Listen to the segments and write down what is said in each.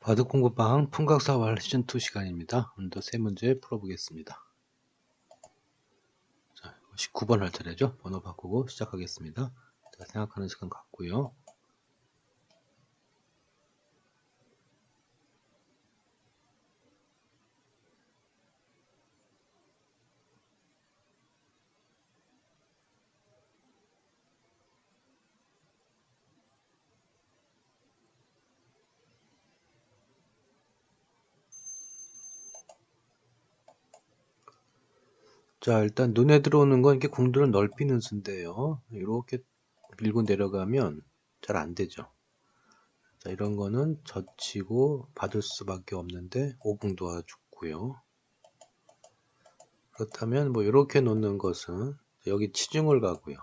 바둑 공부방 풍각사활 시즌2 시간입니다. 오늘도 세 문제 풀어보겠습니다. 자, 19번 할 차례죠. 번호 바꾸고 시작하겠습니다. 자, 생각하는 시간 갖고요. 자, 일단 눈에 들어오는 건 이렇게 공들을 넓히는 수인데요. 이렇게 밀고 내려가면 잘 안 되죠. 자, 이런 거는 젖히고 받을 수밖에 없는데 오궁도가 죽고요. 그렇다면 뭐 이렇게 놓는 것은 여기 치중을 가고요.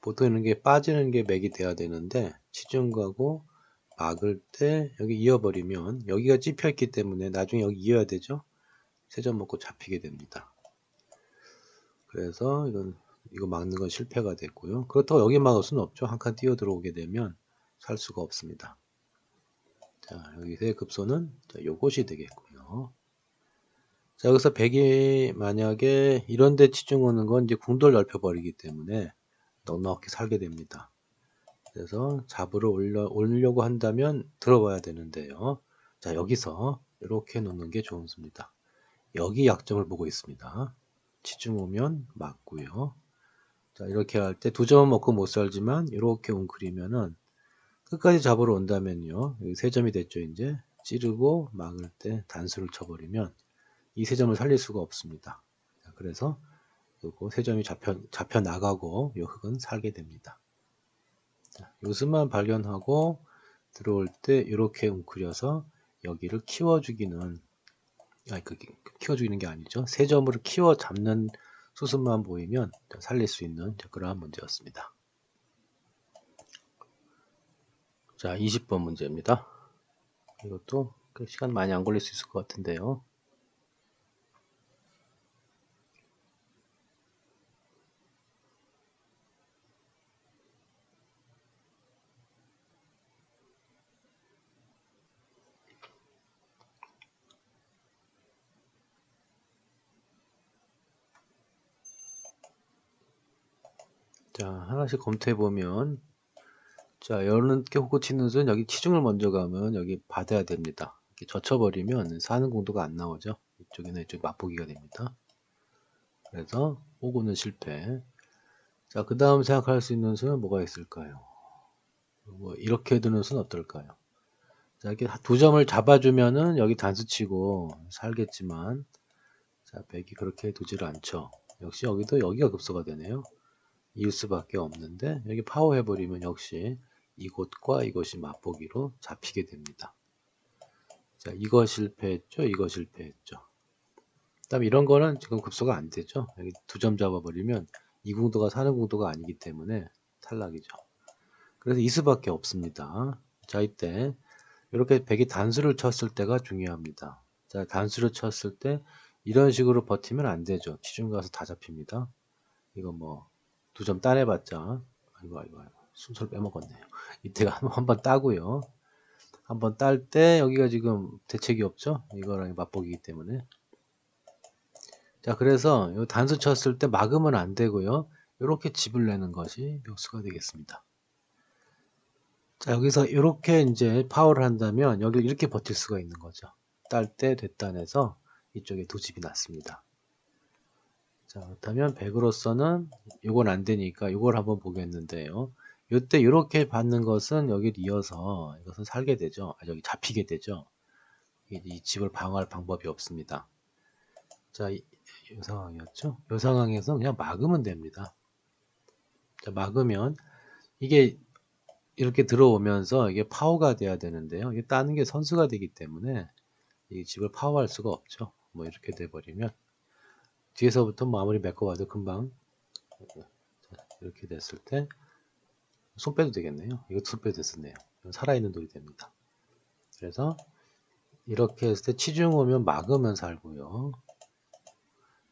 보통 이런 게 빠지는 게 맥이 돼야 되는데 치중 가고 막을 때 여기 이어버리면 여기가 찝혀 있기 때문에 나중에 여기 이어야 되죠. 세점 먹고 잡히게 됩니다. 그래서 이건 이거 막는 건 실패가 됐고요. 그렇다고 여기 막을 수는 없죠. 한 칸 뛰어 들어오게 되면 살 수가 없습니다. 자, 여기서의 급소는 자, 요것이 되겠고요. 자, 여기서 백이 만약에 이런 데 치중 오는 건 이제 궁돌 넓혀 버리기 때문에 넉넉히 살게 됩니다. 그래서 잡으러 올려, 올려고 한다면 들어봐야 되는데요. 자, 여기서 이렇게 놓는 게 좋은 수입니다. 여기 약점을 보고 있습니다. 치중 오면 맞고요. 자 이렇게 할 때 두 점은 먹고 못 살지만 이렇게 웅크리면은 끝까지 잡으러 온다면요. 여기 세 점이 됐죠 이제 찌르고 막을 때 단수를 쳐버리면 이 세 점을 살릴 수가 없습니다. 자, 그래서 요거 세 점이 잡혀 잡혀 나가고 요 흙은 살게 됩니다. 자, 요수만 발견하고 들어올 때 이렇게 웅크려서 여기를 키워주기는 아니 그 키워주는 게 아니죠. 세 점으로 키워 잡는 수순만 보이면 살릴 수 있는 그러한 문제였습니다. 자, 20번 문제입니다. 이것도 그 시간 많이 안 걸릴 수 있을 것 같은데요. 자, 하나씩 검토해 보면 자, 여는 게 치는 수는 여기 치중을 먼저 가면 여기 받아야 됩니다. 이렇게 젖혀버리면 사는 공도가 안 나오죠. 이쪽이나 이쪽 맛보기가 됩니다. 그래서 호구는 실패. 자, 그 다음 생각할 수 있는 수는 뭐가 있을까요? 뭐 이렇게 두는 수는 어떨까요? 자, 이렇게 두 점을 잡아주면은 여기 단수 치고 살겠지만 자, 백이 그렇게 두지를 않죠. 역시 여기도 여기가 급소가 되네요. 이을 수밖에 없는데 여기 파워 해버리면 역시 이곳과 이것이 맛보기로 잡히게 됩니다. 자, 이거 실패했죠? 이거 실패했죠? 그 다음에 이런 거는 지금 급소가 안 되죠? 여기 두 점 잡아버리면 이 궁도가 사는 궁도가 아니기 때문에 탈락이죠. 그래서 이 수밖에 없습니다. 자, 이때 이렇게 백이 단수를 쳤을 때가 중요합니다. 자, 단수를 쳤을 때 이런 식으로 버티면 안 되죠. 치중 가서 다 잡힙니다. 이거 뭐 두 점 따내봤자 아이고 아이고 아이고 순서를 빼먹었네요. 이때가 한번 따고요. 한번 딸 때 여기가 지금 대책이 없죠? 이거랑 맛보기이기 때문에. 자 그래서 단수 쳤을 때 막으면 안 되고요. 이렇게 집을 내는 것이 묘수가 되겠습니다. 자 여기서 이렇게 이제 파워를 한다면 여기를 이렇게 버틸 수가 있는 거죠. 딸 때 됐단해서 이쪽에 두 집이 났습니다 자, 그렇다면 100으로서는 이건 안 되니까 이걸 한번 보겠는데요. 이때 이렇게 받는 것은 여기 이어서 이것은 살게 되죠. 아, 여기 잡히게 되죠. 이 집을 방어할 방법이 없습니다. 자, 이, 이 상황이었죠. 이 상황에서 그냥 막으면 됩니다. 자, 막으면 이게 이렇게 들어오면서 이게 파워가 돼야 되는데요. 이게 따는 게 선수가 되기 때문에 이 집을 파워할 수가 없죠. 뭐 이렇게 돼버리면 뒤에서부터 마무리 메꿔봐도 금방 이렇게 됐을 때 손 빼도 되겠네요. 이것도 손 빼도 됐었네요. 살아있는 돌이 됩니다. 그래서 이렇게 했을 때 치중 오면 막으면 살고요.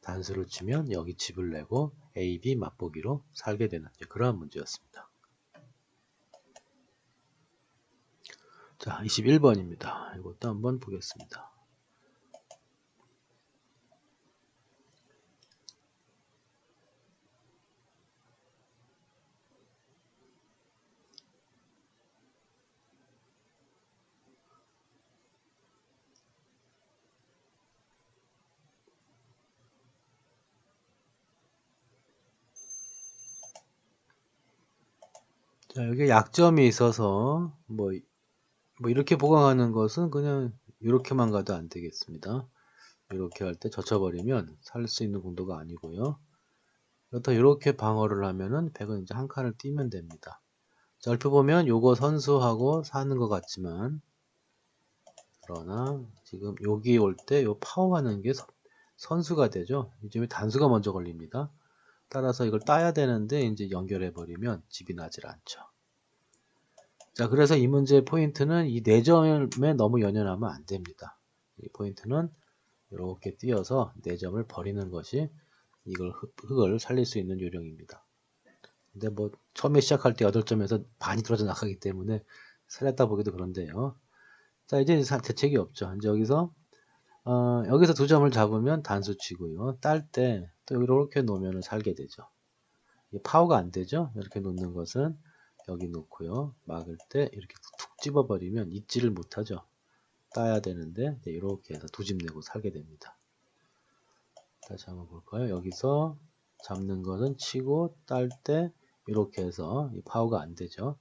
단수를 치면 여기 집을 내고 A, B 맛보기로 살게 되는 그러한 문제였습니다. 자, 21번입니다. 이것도 한번 보겠습니다. 자, 여기 약점이 있어서 뭐, 뭐 이렇게 보강하는 것은 그냥 이렇게만 가도 안 되겠습니다. 이렇게 할 때 젖혀버리면 살 수 있는 공도가 아니고요. 그렇다 이렇게 방어를 하면은 100은 이제 한 칸을 띄면 됩니다. 자, 얼핏 보면 요거 선수하고 사는 것 같지만 그러나 지금 여기 올 때 요 파워하는 게 선- 선수가 되죠. 이점에 단수가 먼저 걸립니다. 따라서 이걸 따야 되는데 이제 연결해 버리면 집이 나질 않죠. 자, 그래서 이 문제의 포인트는 이 4점에 너무 연연하면 안 됩니다. 이 포인트는 이렇게 띄어서 4점을 버리는 것이 이걸 흙, 을 살릴 수 있는 요령입니다. 근데 뭐 처음에 시작할 때 8점에서 반이 떨어져 나가기 때문에 살렸다 보기도 그런데요. 자, 이제 사- 대책이 없죠. 이제 여기서 어, 여기서 두 점을 잡으면 단수 치고요. 딸 때 또 이렇게 놓으면 살게 되죠. 파워가 안 되죠. 이렇게 놓는 것은 여기 놓고요. 막을 때 이렇게 툭 집어버리면 잊지를 못하죠. 따야 되는데 이제 이렇게 해서 두 집 내고 살게 됩니다. 다시 한번 볼까요? 여기서 잡는 것은 치고 딸 때 이렇게 해서 이 파워가 안 되죠.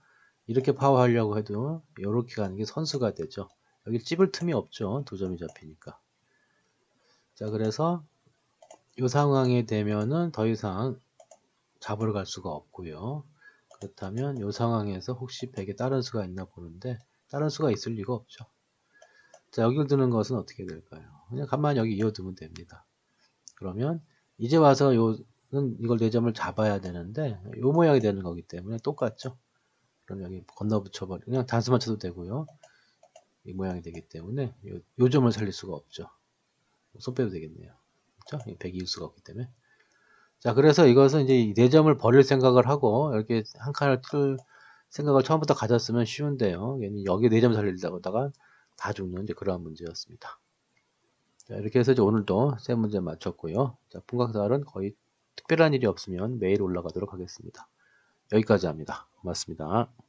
이렇게 파워 하려고 해도 이렇게 가는 게 선수가 되죠. 여기 찝을 틈이 없죠. 두 점이 잡히니까. 자, 그래서 이 상황이 되면은 더 이상 잡으러 갈 수가 없고요. 그렇다면 이 상황에서 혹시 100에 다른 수가 있나 보는데 다른 수가 있을 리가 없죠. 자, 여기를 두는 것은 어떻게 될까요? 그냥 가만히 여기 이어두면 됩니다. 그러면 이제 와서 요는 이걸 4점을 잡아야 되는데 요 모양이 되는 거기 때문에 똑같죠. 그럼 여기 건너 붙여버리 그냥 단수만 쳐도 되고요. 이 모양이 되기 때문에 요, 요 점을 살릴 수가 없죠. 손 빼도 되겠네요. 그렇죠? 100이 일 수가 없기 때문에. 자, 그래서 이것은 이제 이 4점을 버릴 생각을 하고 이렇게 한 칸을 틀 생각을 처음부터 가졌으면 쉬운데요. 여기 4점 살리려다가 다 죽는 이제 그러한 문제였습니다. 자, 이렇게 해서 이제 오늘도 세 문제 맞췄고요. 자, 분각살은 거의 특별한 일이 없으면 매일 올라가도록 하겠습니다. 여기까지 합니다. 고맙습니다.